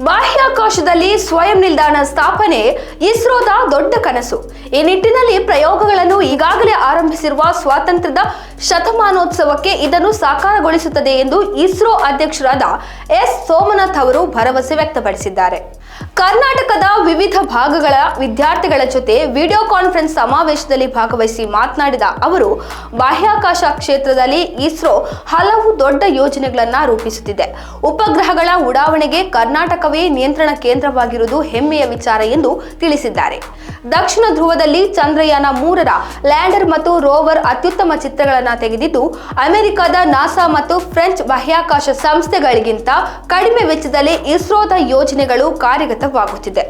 ಬಾಹ್ಯಾಕಾಶದಲ್ಲಿ ಸ್ವಯಂ ನಿಲ್ದಾಣ ಸ್ಥಾಪನೆ ಇಸ್ರೋದ ದೊಡ್ಡ ಕನಸು. ಈ ನಿಟ್ಟಿನಲ್ಲಿ ಪ್ರಯೋಗಗಳನ್ನು ಈಗಾಗಲೇ ಆರಂಭಿಸಿರುವ ಸ್ವಾತಂತ್ರ್ಯದ ಶತಮಾನೋತ್ಸವಕ್ಕೆ ಇದನ್ನು ಸಾಕಾರಗೊಳಿಸುತ್ತದೆ ಎಂದು ಇಸ್ರೋ ಅಧ್ಯಕ್ಷರಾದ ಎಸ್ ಸೋಮನಾಥ್ ಅವರು ಭರವಸೆ ವ್ಯಕ್ತಪಡಿಸಿದ್ದಾರೆ. ಕರ್ನಾಟಕದ ವಿವಿಧ ಭಾಗಗಳ ವಿದ್ಯಾರ್ಥಿಗಳ ಜೊತೆ ವಿಡಿಯೋ ಕಾನ್ಫರೆನ್ಸ್ ಸಮಾವೇಶದಲ್ಲಿ ಭಾಗವಹಿಸಿ ಮಾತನಾಡಿದ ಅವರು, ಬಾಹ್ಯಾಕಾಶ ಕ್ಷೇತ್ರದಲ್ಲಿ ಇಸ್ರೋ ಹಲವು ದೊಡ್ಡ ಯೋಜನೆಗಳನ್ನು ರೂಪಿಸುತ್ತಿದೆ. ಉಪಗ್ರಹಗಳ ಉಡಾವಣೆಗೆ ಕರ್ನಾಟಕವೇ ನಿಯಂತ್ರಣ ಕೇಂದ್ರವಾಗಿರುವುದು ಹೆಮ್ಮೆಯ ವಿಚಾರ ಎಂದು ತಿಳಿಸಿದ್ದಾರೆ. ದಕ್ಷಿಣ ಧ್ರುವದಲ್ಲಿ ಚಂದ್ರಯಾನ ಮೂರರ ಲ್ಯಾಂಡರ್ ಮತ್ತು ರೋವರ್ ಅತ್ಯುತ್ತಮ ಚಿತ್ರಗಳನ್ನು ತೆಗೆದಿದ್ದು, ಅಮೆರಿಕದ ನಾಸಾ ಮತ್ತು ಫ್ರೆಂಚ್ ಬಾಹ್ಯಾಕಾಶ ಸಂಸ್ಥೆಗಳಿಗಿಂತ ಕಡಿಮೆ ವೆಚ್ಚದಲ್ಲಿ ಇಸ್ರೋದ ಯೋಜನೆಗಳು ಕಾರ್ಯಗತವಾಗುತ್ತಿದೆ.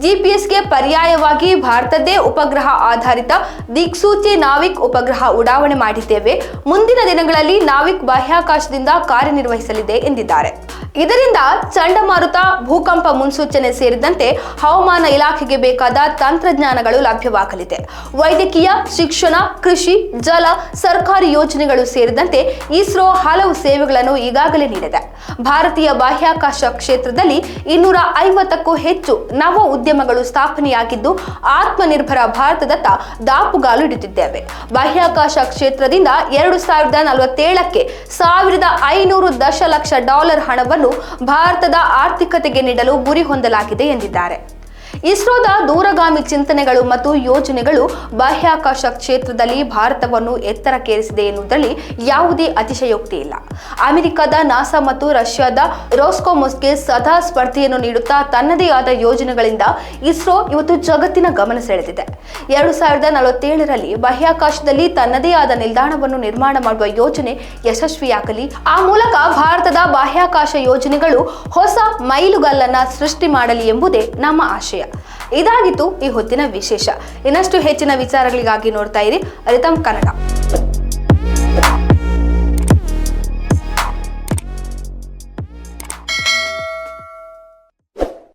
ಜಿಪಿಎಸ್ಗೆ ಪರ್ಯಾಯವಾಗಿ ಭಾರತದ್ದೇ ಉಪಗ್ರಹ ಆಧಾರಿತ ದಿಕ್ಸೂಚಿ ನಾವಿಕ್ ಉಪಗ್ರಹ ಉಡಾವಣೆ ಮಾಡಿದ್ದೇವೆ. ಮುಂದಿನ ದಿನಗಳಲ್ಲಿ ನಾವಿಕ್ ಬಾಹ್ಯಾಕಾಶದಿಂದ ಕಾರ್ಯನಿರ್ವಹಿಸಲಿದೆ ಎಂದಿದ್ದಾರೆ. ಇದರಿಂದ ಚಂಡಮಾರುತ, ಭೂಕಂಪ ಮುನ್ಸೂಚನೆ ಸೇರಿದಂತೆ ಹವಾಮಾನ ಇಲಾಖೆಗೆ ಬೇಕಾದ ತಂತ್ರಜ್ಞಾನಗಳು ಲಭ್ಯವಾಗಲಿದೆ. ವೈದ್ಯಕೀಯ, ಶಿಕ್ಷಣ, ಕೃಷಿ, ಜಲ, ಸರ್ಕಾರಿ ಯೋಜನೆಗಳು ಸೇರಿದಂತೆ ಇಸ್ರೋ ಹಲವು ಸೇವೆಗಳನ್ನು ಈಗಾಗಲೇ ನೀಡಿದೆ. ಭಾರತೀಯ ಬಾಹ್ಯಾಕಾಶ ಕ್ಷೇತ್ರದಲ್ಲಿ ಇನ್ನೂರ ಐವತ್ತಕ್ಕೂ ಹೆಚ್ಚು ನವ ಉದ್ಯಮಗಳು ಸ್ಥಾಪನೆಯಾಗಿದ್ದು ಆತ್ಮನಿರ್ಭರ ಭಾರತದತ್ತ ದಾಪುಗಾಲು ಇಡುತ್ತಿದ್ದೇವೆ ಬಾಹ್ಯಾಕಾಶ ಕ್ಷೇತ್ರದಿಂದ ಎರಡು ಸಾವಿರದ ನಲವತ್ತೇಳಕ್ಕೆ ಸಾವಿರದ ಐನೂರು ದಶಲಕ್ಷ ಡಾಲರ್ ಹಣವನ್ನು ಭಾರತದ ಆರ್ಥಿಕತೆಗೆ ನೀಡಲು ಗುರಿ ಹೊಂದಲಾಗಿದೆ ಎಂದಿದ್ದಾರೆ. ಇಸ್ರೋದ ದೂರಗಾಮಿ ಚಿಂತನೆಗಳು ಮತ್ತು ಯೋಜನೆಗಳು ಬಾಹ್ಯಾಕಾಶ ಕ್ಷೇತ್ರದಲ್ಲಿ ಭಾರತವನ್ನು ಎತ್ತರಕ್ಕೇರಿಸಿದೆ ಎನ್ನುವುದರಲ್ಲಿ ಯಾವುದೇ ಅತಿಶಯೋಕ್ತಿ ಇಲ್ಲ. ಅಮೆರಿಕದ ನಾಸಾ ಮತ್ತು ರಷ್ಯಾದ ರೋಸ್ಕೋಮೊಸ್ಗೆ ಸದಾ ಸ್ಪರ್ಧೆಯನ್ನು ನೀಡುತ್ತಾ ತನ್ನದೇ ಆದ ಯೋಜನೆಗಳಿಂದ ಇಸ್ರೋ ಇವತ್ತು ಜಗತ್ತಿನ ಗಮನ ಸೆಳೆದಿದೆ. ಎರಡು ಸಾವಿರದ ನಲವತ್ತೇಳರಲ್ಲಿ ಬಾಹ್ಯಾಕಾಶದಲ್ಲಿ ತನ್ನದೇ ಆದ ನಿಲ್ದಾಣವನ್ನು ನಿರ್ಮಾಣ ಮಾಡುವ ಯೋಜನೆ ಯಶಸ್ವಿಯಾಗಲಿ, ಆ ಮೂಲಕ ಭಾರತದ ಬಾಹ್ಯಾಕಾಶ ಯೋಜನೆಗಳು ಹೊಸ ಮೈಲುಗಲ್ಲನ್ನ ಸೃಷ್ಟಿ ಮಾಡಲಿ ಎಂಬುದೇ ನಮ್ಮ ಆಶಯ. ಇದಾಗಿತ್ತು ಈ ಹೊತ್ತಿನ ವಿಶೇಷ. ಇನ್ನಷ್ಟು ಹೆಚ್ಚಿನ ವಿಚಾರಗಳಿಗಾಗಿ ನೋಡ್ತಾ ಇರಿ ರಿತಮ್ ಕನ್ನಡ.